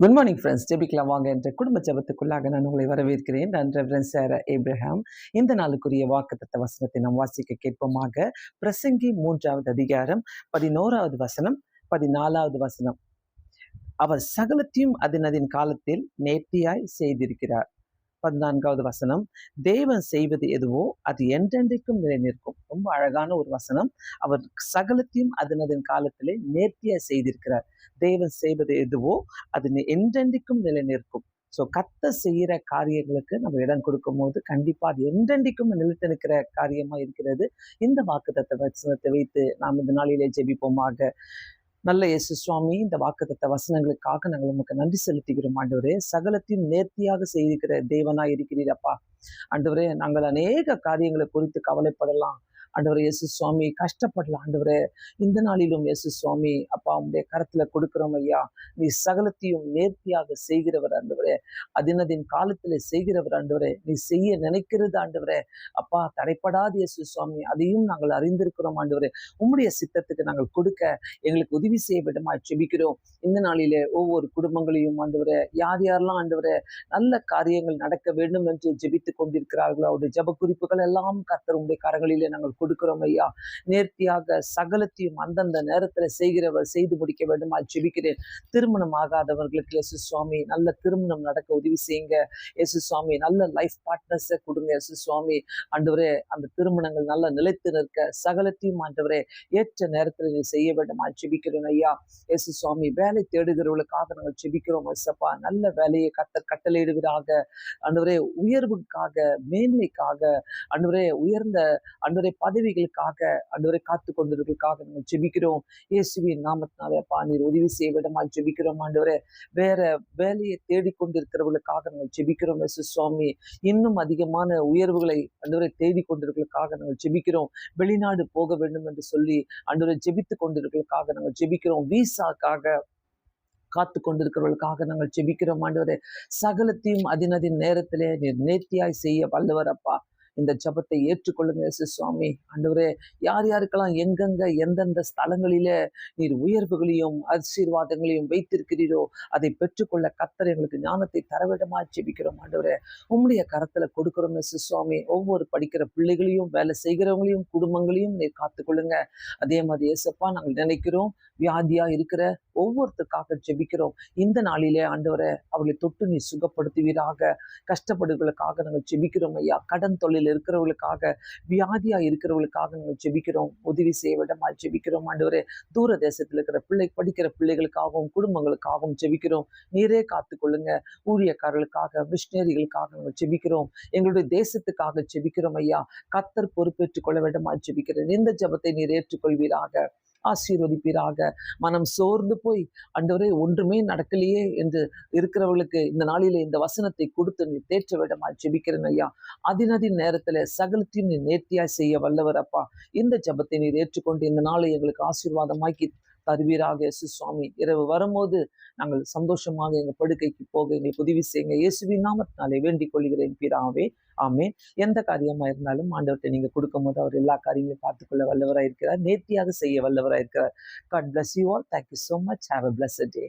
Good morning friends ஜெபிக்கலாம். வாங்க என்ற குடும்ப ஜபத்துக்குள்ளாக நான் உங்களை வரவேற்கிறேன். நான் ரெவரன் சேர ஏப்ரஹாம் இந்த நாளுக்குரிய வாக்குத்தத்த வசனத்தை நாம் வாசிக்க கேட்போமாக. பிரசங்கி மூன்றாவது அதிகாரம் பதினோராவது வசனம் பதினாலாவது வசனம். அவர் சகலத்தையும் அதன் அதன் காலத்தில் நேர்த்தியாய் செய்திருக்கிறார். பதினான்காவது வசனம் தேவன் செய்வது எதுவோ அது என்றென்றைக்கும் நிலைநிற்கும். ரொம்ப அழகான ஒரு வசனம். அவர் சகலத்தையும் அதனதன் காலத்திலே நேர்த்தியா செய்திருக்கிறார். தேவன் செய்வது எதுவோ அது என்றென்றைக்கும் நிலைநிற்கும். ஸோ கத்த செய்கிற காரியங்களுக்கு நம்ம இடம் கொடுக்கும் போது கண்டிப்பாக அது என்றென்றைக்கும் நிலைத்து நிற்கிற காரியமாக இருக்கிறது. இந்த வாக்குத்தத்தை வசனத்தை வைத்து நாம் இந்த நாளிலே ஜெபிப்போமாக. நல்ல இயேசு சுவாமி இந்த வாக்குத்த வசனங்களுக்காக நாங்கள் உமக்கு நன்றி செலுத்துகிறோம் ஆண்டவரே. சகலத்தையும் நேர்த்தியாக செய்திருக்கிற தேவனா இருக்கிறீரப்பா ஆண்டவரே நாங்கள் அநேக காரியங்களை குறித்து கவலைப்படலாம். ஆண்டவர் இயேசு சுவாமி கஷ்டப்படலாம் ஆண்டவரே. இந்த நாளிலும் இயேசு சுவாமி அப்பா உடைய கரத்துல கொடுக்கிறோம் ஐயா. நீ சகலத்தையும் நேர்த்தியாக செய்கிறவர் ஆண்டவரே. அதினதின் காலத்துல செய்கிறவர் ஆண்டவரே. நீ செய்ய நினைக்கிறது ஆண்டவரே. அப்பா தடைப்படாத இயேசு சுவாமி அதையும் நாங்கள் அறிந்திருக்கிறோம் ஆண்டவரே. உம்முடைய சித்தத்துக்கு நாங்கள் கொடுக்க எங்களுக்கு உதவி செய்ய விடமா செபிக்கிறோம் இந்த நாளிலே ஒவ்வொரு குடும்பங்களையும் ஆண்டவரே யார் யாரெல்லாம் ஆண்டவரே நல்ல காரியங்கள் நடக்க வேண்டும் என்று ஜெபித்துக் கொண்டிருக்கிறார்களோ அவருடைய ஜப குறிப்புகள் எல்லாம் கத்தர் உடைய கரங்களிலே நாங்கள் கொடுக்கிறோம் ஐயா. நேர்த்தியாக சகலத்தையும் அந்தந்த நேரத்துல செய்கிறவர் செய்து முடிக்க வேண்டுமா ஜெபிக்கிறேன். திருமணம் ஆகாதவர்களுக்கு எசு சுவாமி நல்ல திருமணம் நடக்க உதவி செய்யுங்க. எசு சுவாமி நல்ல லைஃப் பார்ட்னர்ஸை கொடுங்க எசு சுவாமி. ஆண்டவரே அந்த திருமணங்கள் நல்ல நிலைத்து நிற்க சகலத்தையும் ஆண்டவரே ஏற்ற நேரத்தில் நீ செய்ய வேண்டுமா ஜெபிக்கிறேன் ஐயா. எசு சுவாமி வேலை தேடுகிறவர்களுக்காக நாங்கள் ஜெபிக்கிறோம் சப்பா நல்ல வேலையை கத்த கட்டளையிடுவதாக அன்றுவரே உயர்வுக்காக மேன்மைக்காக அன்றுவரே உயர்ந்த அன்றுவரே பதவிகளுக்காக அன்றுவரை காத்து கொண்டவர்களுக்காக நாங்கள் ஜெபிக்கிறோம். இயேசுவின் நாமத்தினாலே அப்பா நீர் உதவி செய்ய விடமா ஜெபிக்கிறோம். ஆண்டவரே வேற வேலையை தேடிக்கொண்டிருக்கிறவர்களுக்காக நாங்கள் ஜெபிக்கிறோம். எஸ் சுவாமி இன்னும் அதிகமான உயர்வுகளை அன்றுவரை தேடிக்கொண்டிருக்கிறதுக்காக நாங்கள் ஜெபிக்கிறோம். வெளிநாடு போக வேண்டும் என்று சொல்லி அன்றுவரை ஜெபித்து கொண்டிருக்கிறதுக்காக நாங்கள் ஜெபிக்கிறோம். விசாக்காக காத்து கொண்டிருக்கிறவர்களுக்காக நாங்கள் செபிக்கிறோம் ஆண்டவரே சகலத்தையும் அதினதின் நேரத்திலே நீர் நேர்த்தியாய் செய்ய வல்லவர் அப்பா. இந்த ஜபத்தை ஏற்றுக்கொள்ளுங்க எஸ் சுவாமி. ஆண்டவரே யார் யாருக்கெல்லாம் எங்கெங்க எந்தெந்த ஸ்தலங்களிலே நீர் உயர்வுகளையும் ஆசீர்வாதங்களையும் வைத்திருக்கிறீரோ அதை பெற்றுக்கொள்ள கத்தர் எங்களுக்கு ஞானத்தை தரவிடமா ஜெபிக்கிறோம் ஆண்டவரே. உம்முடைய கரத்துல கொடுக்கிறோம் எஸ் சுவாமி. ஒவ்வொரு படிக்கிற பிள்ளைகளையும் வேலை செய்கிறவங்களையும் குடும்பங்களையும் நீர் காத்துக்கொள்ளுங்க. அதே மாதிரி ஏசப்பா நாங்கள் நினைக்கிறோம் வியாதியா இருக்கிற ஒவ்வொருத்தருக்காக ஜெபிக்கிறோம். இந்த நாளிலே ஆண்டவரை அவளை தொட்டு நீ சுகப்படுத்துவீராக. கஷ்டப்படுகளுக்காக நாங்கள் ஜெபிக்கிறோம் ஐயா. கடன் தொழில் இருக்கிறவர்களுக்காக வியாதியாக இருக்கிறவர்களுக்காக நாங்கள் ஜெபிக்கிறோம். உதவி செய்ய விடமாக ஜெபிக்கிறோம் ஆண்டவரே. தூர தேசத்தில் இருக்கிற பிள்ளை படிக்கிற பிள்ளைகளுக்காகவும் குடும்பங்களுக்காகவும் ஜெபிக்கிறோம். நீரே காத்துக்கொள்ளுங்க ஊழியக்காரர்களுக்காக மிஷினரிகளுக்காக நாங்கள் ஜெபிக்கிறோம். எங்களுடைய தேசத்துக்காக ஜெபிக்கிறோம் ஐயா. கத்தர் பொறுப்பேற்றுக் கொள்ள வேண்டுமா ஜெபிக்கிறேன். இந்த ஜபத்தை நீர் ஏற்றுக்கொள்வீராக. ஆசீர்வதிப்பீராக. மனம் சோர்ந்து போய் அண்டவரே ஒன்றுமே நடக்கலையே என்று இருக்கிறவர்களுக்கு இந்த நாளிலே இந்த வசனத்தை கொடுத்து நீ தேற்ற விடமா ஜெபிக்கிறேன் ஐயா. அதினதின் நேரத்துல சகலத்தையும் நீ நேர்த்தியா செய்ய வல்லவர் அப்பா. இந்த ஜபத்தை நீர் ஏற்றுக்கொண்டு இந்த நாளை எங்களுக்கு ஆசீர்வாதமாக்கி தருவீராக இயேசு சுவாமி இரவு வரும்போது நாங்கள் சந்தோஷமாக எங்கள் படுக்கைக்கு போக எங்களுக்கு உதவி செய்யுங்க இயேசுவின் நாமத்தினாலே வேண்டிக் கொள்கிறேன் பிராவே ஆமே எந்த காரியமா இருந்தாலும் ஆண்டவர்கிட்ட நீங்க கொடுக்கும் போது அவர் எல்லா காரியங்களையும் பார்த்துக்கொள்ள வல்லவராக இருக்கிறார் நேர்த்தியாக செய்ய வல்லவராக இருக்கிறார் God bless you all thank you so much have a bless day